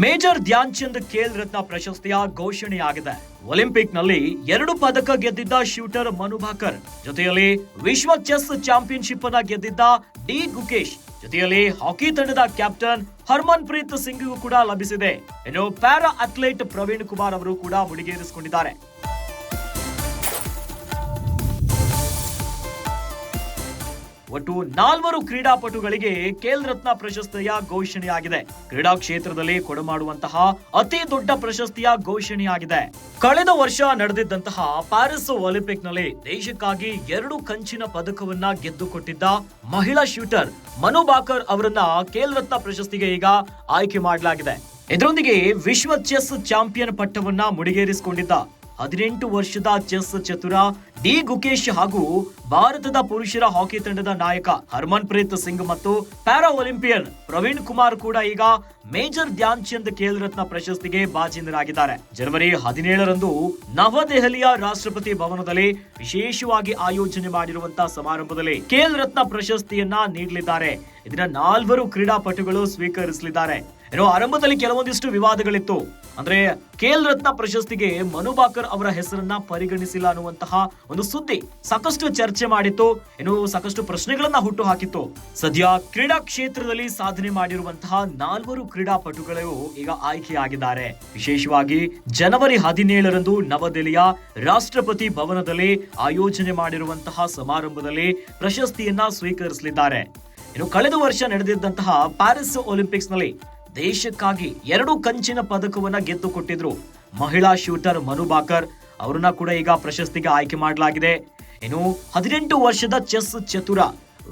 Major Dhyan Chand Khel Ratna ಪ್ರಶಸ್ತಿಯ ಘೋಷಣೆಯಾಗಿದೆ. ಒಲಿಂಪಿಕ್ನಲ್ಲಿ ಎರಡು ಪದಕ ಗೆದ್ದಿದ್ದ ಶೂಟರ್ ಮನು ಭಾಕರ್, ಜೊತೆಯಲ್ಲಿ ವಿಶ್ವ ಚೆಸ್ ಚಾಂಪಿಯನ್ಶಿಪ್ ಅನ್ನ ಗೆದ್ದಿದ್ದ ಡಿ ಗುಕೇಶ್, ಜೊತೆಯಲ್ಲಿ ಹಾಕಿ ತಂಡದ ಕ್ಯಾಪ್ಟನ್ ಹರ್ಮನ್ ಪ್ರೀತ್ ಸಿಂಗ್ಗೂ ಕೂಡ ಲಭಿಸಿದೆ. ಇನ್ನು ಪ್ಯಾರಾ ಅಥ್ಲೀಟ್ ಪ್ರವೀಣ್ ಕುಮಾರ್ ಅವರು ಕೂಡ ಮುಡಿಗೇರಿಸಿಕೊಂಡಿದ್ದಾರೆ. ಒಟ್ಟು ನಾಲ್ವರು ಕ್ರೀಡಾಪಟುಗಳಿಗೆ ಖೇಲ್ ರತ್ನ ಪ್ರಶಸ್ತಿಯ ಘೋಷಣೆಯಾಗಿದೆ. ಕ್ರೀಡಾ ಕ್ಷೇತ್ರದಲ್ಲಿ ಕೊಡಮಾಡುವಂತಹ ಅತಿ ದೊಡ್ಡ ಪ್ರಶಸ್ತಿಯ ಘೋಷಣೆಯಾಗಿದೆ. ಕಳೆದ ವರ್ಷ ನಡೆದಿದ್ದಂತಹ ಪ್ಯಾರಿಸ್ ಒಲಿಂಪಿಕ್ನಲ್ಲಿ ದೇಶಕ್ಕಾಗಿ ಎರಡು ಕಂಚಿನ ಪದಕವನ್ನ ಗೆದ್ದುಕೊಟ್ಟಿದ್ದ ಮಹಿಳಾ ಶೂಟರ್ ಮನು ಬಾಕರ್ ಅವರನ್ನ ಖೇಲ್ ರತ್ನ ಪ್ರಶಸ್ತಿಗೆ ಈಗ ಆಯ್ಕೆ ಮಾಡಲಾಗಿದೆ. ಇದರೊಂದಿಗೆ ವಿಶ್ವ ಚೆಸ್ ಚಾಂಪಿಯನ್ ಪಟ್ಟವನ್ನ ಮುಡಿಗೇರಿಸಿಕೊಂಡಿದ್ದ ಹದಿನೆಂಟು ವರ್ಷದ ಚೆಸ್ ಚತುರ ಡಿ ಗುಕೇಶ್ ಹಾಗೂ ಭಾರತದ ಪುರುಷರ ಹಾಕಿ ತಂಡದ ನಾಯಕ ಹರ್ಮನ್ ಪ್ರೀತ್ ಸಿಂಗ್ ಮತ್ತು ಪ್ಯಾರಾ ಒಲಿಂಪಿಯನ್ ಪ್ರವೀಣ್ ಕುಮಾರ್ ಕೂಡ ಈಗ ಮೇಜರ್ ಧ್ಯಾನ್ ಚಂದ್ ಖೇಲ್ ರತ್ನ ಪ್ರಶಸ್ತಿಗೆ ಬಾಜಿಂದರಾಗಿದ್ದಾರೆ ಜನವರಿ ಹದಿನೇಳರಂದು ನವದೆಹಲಿಯ ರಾಷ್ಟ್ರಪತಿ ಭವನದಲ್ಲಿ ವಿಶೇಷವಾಗಿ ಆಯೋಜನೆ ಮಾಡಿರುವಂತಹ ಸಮಾರಂಭದಲ್ಲಿ ಖೇಲ್ ರತ್ನ ಪ್ರಶಸ್ತಿಯನ್ನ ನೀಡಲಿದ್ದಾರೆ. ಇದನ್ನ ನಾಲ್ವರು ಕ್ರೀಡಾಪಟುಗಳು ಸ್ವೀಕರಿಸಲಿದ್ದಾರೆ. ಏನೋ ಆರಂಭದಲ್ಲಿ ಕೆಲವೊಂದಿಷ್ಟು ವಿವಾದಗಳಿತ್ತು. ಅಂದ್ರೆ ಖೇಲ್ ರತ್ನ ಪ್ರಶಸ್ತಿಗೆ ಮನು ಬಾಕರ್ ಅವರ ಹೆಸರನ್ನ ಪರಿಗಣಿಸಿಲ್ಲ ಅನ್ನುವಂತಹ ಒಂದು ಸುದ್ದಿ ಸಾಕಷ್ಟು ಚರ್ಚೆ ಮಾಡಿತ್ತು. ಏನು ಸಾಕಷ್ಟು ಪ್ರಶ್ನೆಗಳನ್ನ ಹುಟ್ಟು ಹಾಕಿತ್ತು. ಸದ್ಯ ಕ್ರೀಡಾ ಕ್ಷೇತ್ರದಲ್ಲಿ ಸಾಧನೆ ಮಾಡಿರುವಂತಹ ನಾಲ್ವರು ಕ್ರೀಡಾಪಟುಗಳು ಈಗ ಆಯ್ಕೆಯಾಗಿದ್ದಾರೆ. ವಿಶೇಷವಾಗಿ ಜನವರಿ ಹದಿನೇಳರಂದು ನವದೆಹಲಿಯ ರಾಷ್ಟ್ರಪತಿ ಭವನದಲ್ಲಿ ಆಯೋಜನೆ ಮಾಡಿರುವಂತಹ ಸಮಾರಂಭದಲ್ಲಿ ಪ್ರಶಸ್ತಿಯನ್ನ ಸ್ವೀಕರಿಸಲಿದ್ದಾರೆ. ಇನ್ನು ಕಳೆದ ವರ್ಷ ನಡೆದಿದ್ದಂತಹ ಪ್ಯಾರಿಸ್ ಒಲಿಂಪಿಕ್ಸ್ನಲ್ಲಿ ದೇಶಕ್ಕಾಗಿ ಎರಡು ಕಂಚಿನ ಪದಕವನ್ನ ಗೆದ್ದುಕೊಟ್ಟಿದ್ರು ಮಹಿಳಾ ಶೂಟರ್ ಮನು ಬಾಕರ್ ಅವರನ್ನ ಕೂಡ ಈಗ ಪ್ರಶಸ್ತಿಗೆ ಆಯ್ಕೆ ಮಾಡಲಾಗಿದೆ. ಇನ್ನು ಹದಿನೆಂಟು ವರ್ಷದ ಚೆಸ್ ಚತುರ,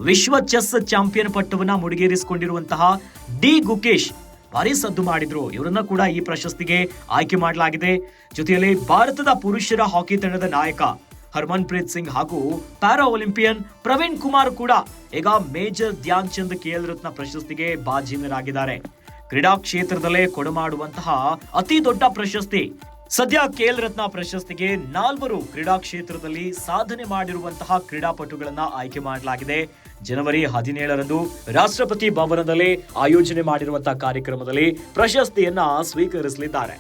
ವಿಶ್ವ ಚೆಸ್ ಚಾಂಪಿಯನ್ ಪಟ್ಟವನ್ನ ಮುಡಿಗೇರಿಸಿಕೊಂಡಿರುವಂತಹ ಡಿ ಗುಕೇಶ್ ಭಾರಿ ಸದ್ದು ಮಾಡಿದ್ರು. ಇವರನ್ನ ಕೂಡ ಈ ಪ್ರಶಸ್ತಿಗೆ ಆಯ್ಕೆ ಮಾಡಲಾಗಿದೆ. ಜೊತೆಯಲ್ಲಿ ಭಾರತದ ಪುರುಷರ ಹಾಕಿ ತಂಡದ ನಾಯಕ ಹರ್ಮನ್ ಪ್ರೀತ್ ಸಿಂಗ್ ಹಾಗೂ ಪ್ಯಾರಾ ಒಲಿಂಪಿಯನ್ ಪ್ರವೀಣ್ ಕುಮಾರ್ ಕೂಡ ಈಗ ಮೇಜರ್ ಧ್ಯಾನ್ ಚಂದ್ ಖೇಲ್ ರತ್ನ ಪ್ರಶಸ್ತಿಗೆ ಬಾಜೀನರಾಗಿದ್ದಾರೆ ಕ್ರೀಡಾ ಕ್ಷೇತ್ರದಲ್ಲೇ ಕೊಡಮಾಡುವಂತಹ ಅತಿ ದೊಡ್ಡ ಪ್ರಶಸ್ತಿ. ಸದ್ಯ ಕೇಲ್ ರತ್ನ ಪ್ರಶಸ್ತಿಗೆ ನಾಲ್ವರು ಕ್ರೀಡಾ ಕ್ಷೇತ್ರದಲ್ಲಿ ಸಾಧನೆ ಮಾಡಿರುವಂತಹ ಕ್ರೀಡಾಪಟುಗಳನ್ನ ಆಯ್ಕೆ ಮಾಡಲಾಗಿದೆ. ಜನವರಿ ಹದಿನೇಳರಂದು ರಾಷ್ಟ್ರಪತಿ ಭವನದಲ್ಲಿ ಆಯೋಜನೆ ಮಾಡಿರುವಂತಹ ಕಾರ್ಯಕ್ರಮದಲ್ಲಿ ಪ್ರಶಸ್ತಿಯನ್ನ ಸ್ವೀಕರಿಸಲಿದ್ದಾರೆ.